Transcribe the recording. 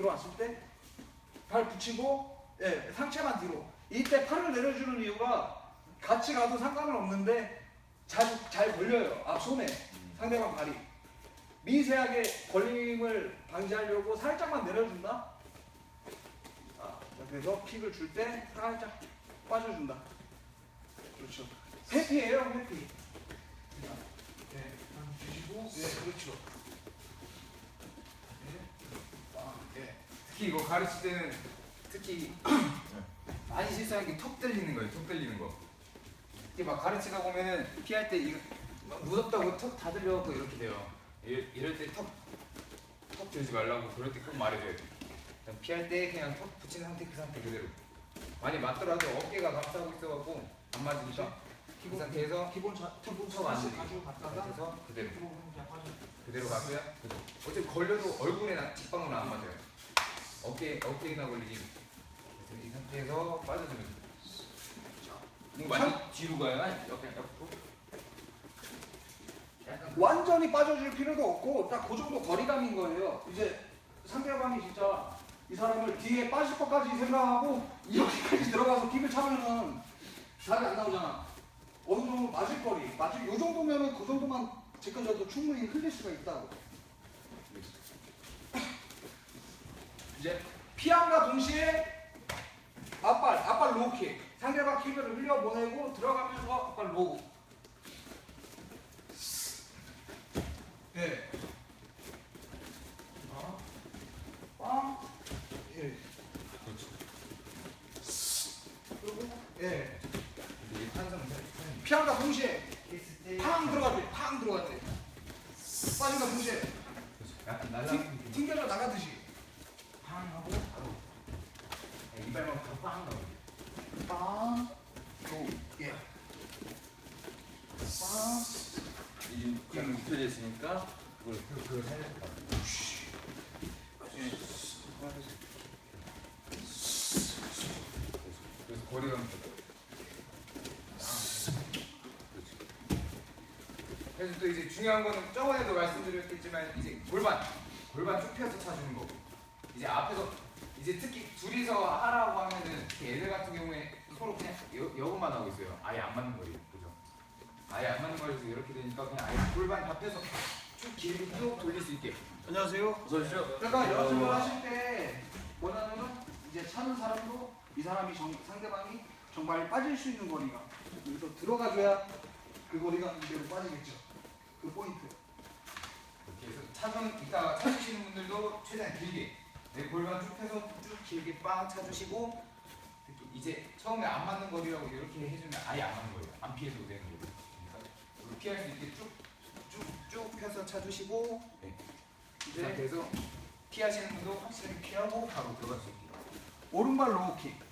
들어왔을 때 발 붙이고 예, 상체만 뒤로. 이때 팔을 내려주는 이유가 같이 가도 상관은 없는데 잘, 잘 걸려요. 앞 손에 상대방 발이. 미세하게 걸림을 방지하려고 살짝만 내려준다. 자, 자, 그래서 킥을 줄 때 살짝 빠져준다. 그렇죠. 회피예요, 회피. 자, 네, 한 주시고, 네, 그렇죠. 네, 아, 네. 특히 이거 가르칠 때는 특히 많이 실수하는 게 턱 들리는 거예요. 턱 들리는 거. 이게 막 가르치다 보면은 피할 때 이거 막 무섭다고 턱 다 들려갖고 이렇게 돼요. 이럴, 이럴 때턱턱 들지 말라고 그럴 때 꼭 말해줘야 돼. 그냥 피할 때 그냥 턱 붙인 상태 그 상태 그대로. 많이 맞더라도 어깨가 감싸고 있어갖고 안 맞으니까 그 상태에서 기본 자, 기본 들리게. 가지고 갔다가 그래서 그대로. 그대로 가고요. 어차피 걸려도 얼굴에 나- 직방으로 안 맞아요. 어깨 어깨나 걸리지. 그래서 이 상태에서 빠져주면 돼요. 완전 뒤로 가요? 아니 옆에 옆으로? 약간 그- 완전히 빠져줄 필요도 없고 딱 그 정도 거리감인 거예요. 이제 상대방이 진짜 이 사람을 뒤에 빠질 것까지 생각하고 이렇게까지 들어가서 킥을 차면은 답이 안 나오잖아. 어느 정도 맞을 거리, 맞을 요 정도면은 그 정도만 제껴줘도 충분히 흘릴 수가 있다고. 이제 피함과 동시에 앞발, 앞발 로우킥. 상대방 킥을 흘려보내고 들어가면서 앞발 로우. 예. 아, 빵. 예. 예. 은 피함과 동시에 팡 들어갈 때, 팡 들어갈 때. 빠진과 동시에 그렇죠. 튕겨져 나가듯이. 팡 하고 바로 네, 이발만 바로 빵 나오게. 빵. 로. 예. 빵. 이게 그냥 눕혀져 있으니까 그걸 그 그걸 살려서 바로. 예. 그래서 거리감. 그래서 또 이제 중요한 거는 저번에도 말씀드렸겠지만 이제 골반 골반 쭉 펴서 차주는 거고 이제 앞에서 이제 특히 둘이서 하라고 하면은 특히 애들 같은 경우에 서로 그냥 여, 여고만 하고 있어요 아예 안 맞는 거예요 그죠 아예 안 맞는 거에서 이렇게 되니까 그냥 아예 골반 다 펴서 쭉 길게 쭉 돌릴 수 있게 안녕하세요. 어서 오십시오. 그러니까 연습을 하실 때 원하는 이제 차는 사람도 이 사람이 정, 상대방이 정말 빠질 수 있는 거리가 여기서 들어가줘야 그 거리가 이대로 빠지겠죠. 그 포인트. 이렇게 해서 차선 이따가 찾으시는 분들도 최대한 길게 내 골반 쭉 펴서 쭉 길게 빵 차주시고 이제 처음에 안 맞는 거리라고 이렇게 해주면 아예 안 맞는 거예요 안 피해도 되는 거예요 그러니까 이걸 피할 수 있게 쭉쭉쭉 펴서 차주시고 네. 이 이제 상태에서 피하시는 분도 확실하게 피하고 바로 들어갈 수 있게 오른발 로우킥.